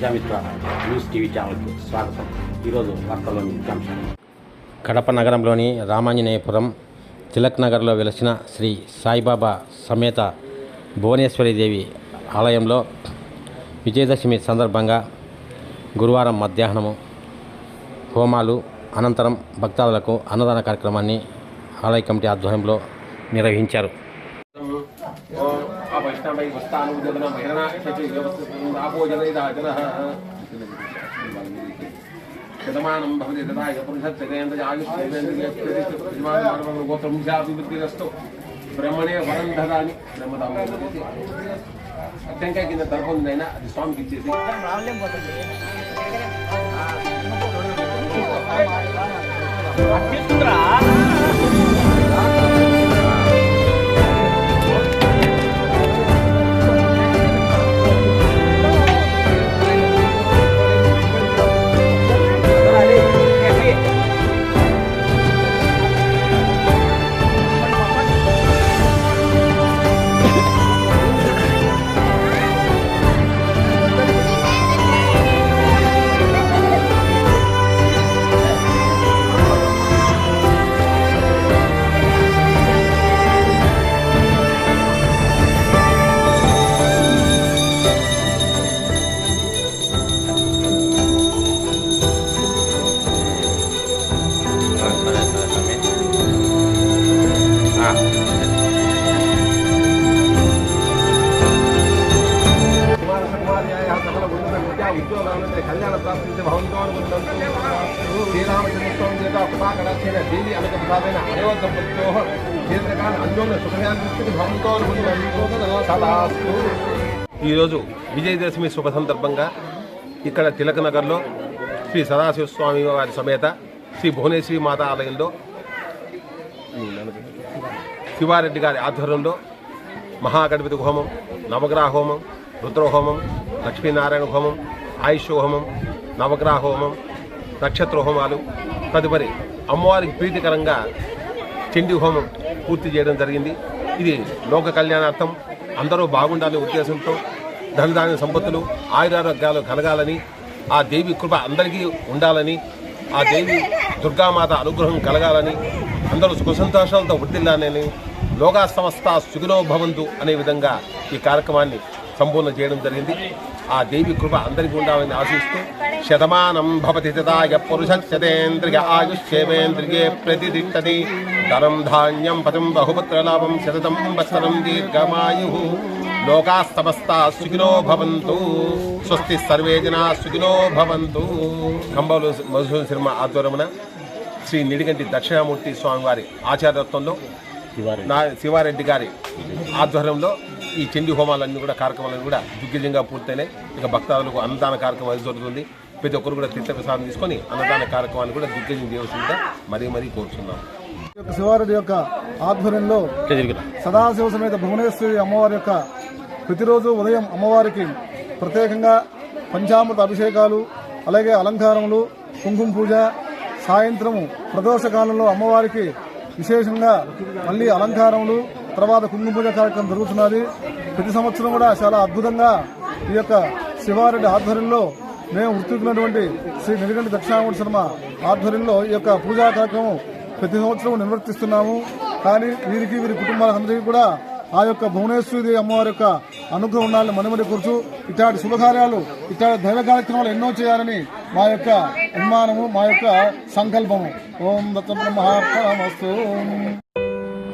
Prajamitra news TV ఛానల్కి స్వాగతం. ఈరోజు వార్తల్లోని ముఖ్యాంశాలు కడప నగరంలోని రామాంజనేయపురం తిలక్ నగర్లో వెలసిన శ్రీ సాయిబాబా సమేత భువనేశ్వరీదేవి ఆలయంలో విజయదశమి సందర్భంగా గురువారం మధ్యాహ్నము హోమాలు అనంతరం భక్తాదులకు అన్నదాన కార్యక్రమాన్ని ఆలయ కమిటీ ఆధ్వర్యంలో నిర్వహించారు. శతమానం భవతి తదాయ పురుషత్సేంద్రయాయుష్ేంద్రియస్తు బ్రహ్మణే వరం దదాని బ్రహ్మదామ టెంకాయ కింద దర్భందైనా అది స్వామికి ఇచ్చేసి. కుమార ఉద్యోగాలంటే కళ్యాణ ప్రాప్తి భవంతో శ్రీరామచంద్రస్వామి చేత కృపాకటాక్షేణ దేవి అనక ప్రసాదైన అయోగ దంపత్యో దీర్ఘకాల అన్యోన్య సుఖశాంతి భవంతో ఈరోజు విజయదశమి శుభ సందర్భంగా ఇక్కడ తిలకనగర్లో శ్రీ సదాశివ స్వామి వారి సమేత శ్రీ భువనేశ్వరి మాత ఆలయంలో శివారెడ్డి గారి ఆధ్వర్యంలో మహాగణపతి హోమం నవగ్రహ హోమం రుద్రహోమం లక్ష్మీనారాయణ హోమం ఆయుష్ హోమం నవగ్రహ హోమం నక్షత్ర హోమాలు తదుపరి అమ్మవారికి ప్రీతికరంగా చండీ హోమం పూర్తి చేయడం జరిగింది. ఇది లోక కళ్యాణార్థం. అందరూ బాగుండాలనే ఉద్దేశంతో ధనధాన్య సంపత్తులు ఆయురారోగ్యాలు కలగాలని ఆ దేవి కృప అందరికీ ఉండాలని ఆ దేవి దుర్గామాత అనుగ్రహం కలగాలని అందరూ సుఖ సంతోషాలతో వర్దిల్లాలని లోకా సంస్థ సుఖినో భవంతు అనే విధంగా ఈ కార్యక్రమాన్ని సంపూర్ణ చేయడం జరిగింది. ఆ దేవి కృప అందరికీ ఉండాలని ఆశిస్తూ శతమానం భవతి తదాయ పురుషేంద్రియ ఆయుష్యేంద్రియే ప్రతిదిట్టది ధనం ధాన్యం పదం బహుపుత్రలాభం శతతం వత్సరం దీర్ఘమాయు. లోకా సమస్త సుఖినో భవంతు. స్వస్తి సర్వే జనా సుఖినో భవంతు. కంబోలు మధుసూదన శర్మ ఆధ్వర్యమున శ్రీ నిడిగంటి దక్షిణామూర్తి స్వామి వారి ఆచార్యత్వంలో నా శివారెడ్డి గారి ఆధ్వర్యంలో ఈ చండీ హోమాలన్నీ కూడా కార్యక్రమాలన్నీ కూడా దిగ్గజంగా పూర్తయినాయి. ఇక భక్తాదులకు అన్నదాన కార్యక్రమం అది జరుగుతుంది. ప్రతి ఒక్కరు కూడా తీర్థ ప్రసాదం తీసుకొని అన్నదాన కార్యక్రమాన్ని కూడా దిగ్గజం చేయవలసిందిగా మరీ మరీ కోరుతున్నాం శివారెడ్డి యొక్క ఆధ్వర్యంలో సదాశివ సమేత భువనేశ్వరి అమ్మవారి యొక్క ప్రతిరోజు ఉదయం అమ్మవారికి ప్రత్యేకంగా పంచామృత అభిషేకాలు అలాగే అలంకారములు కుంకుమ పూజ సాయంత్రము ప్రదోష కాలంలో అమ్మవారికి విశేషంగా మళ్ళీ అలంకారములు తర్వాత కుంకుమ పూజ కార్యక్రమం జరుగుతున్నది. ప్రతి సంవత్సరం కూడా చాలా అద్భుతంగా ఈ యొక్క శివారెడ్డి ఆధ్వర్యంలో మేము గుర్తున్నటువంటి శ్రీ నిరిగంటి దక్షిణామూర్తి శర్మ ఆధ్వర్యంలో ఈ యొక్క పూజా కార్యక్రమం ప్రతి సంవత్సరం నిర్వర్తిస్తున్నాము. కానీ వీరికి వీరి కుటుంబాలందరికీ కూడా ఆ యొక్క భువనేశ్వరి అమ్మవారి యొక్క అనుగ్రహం ఉండాలని మనమని కూర్చు ఇట్లాంటి శుభకార్యాలు ఇట్లాంటి దైవ కార్యక్రమాలు ఎన్నో చేయాలని మా యొక్క అభిమానము మా యొక్క సంకల్పము. ఓం దత్త బ్రహ్మస్తు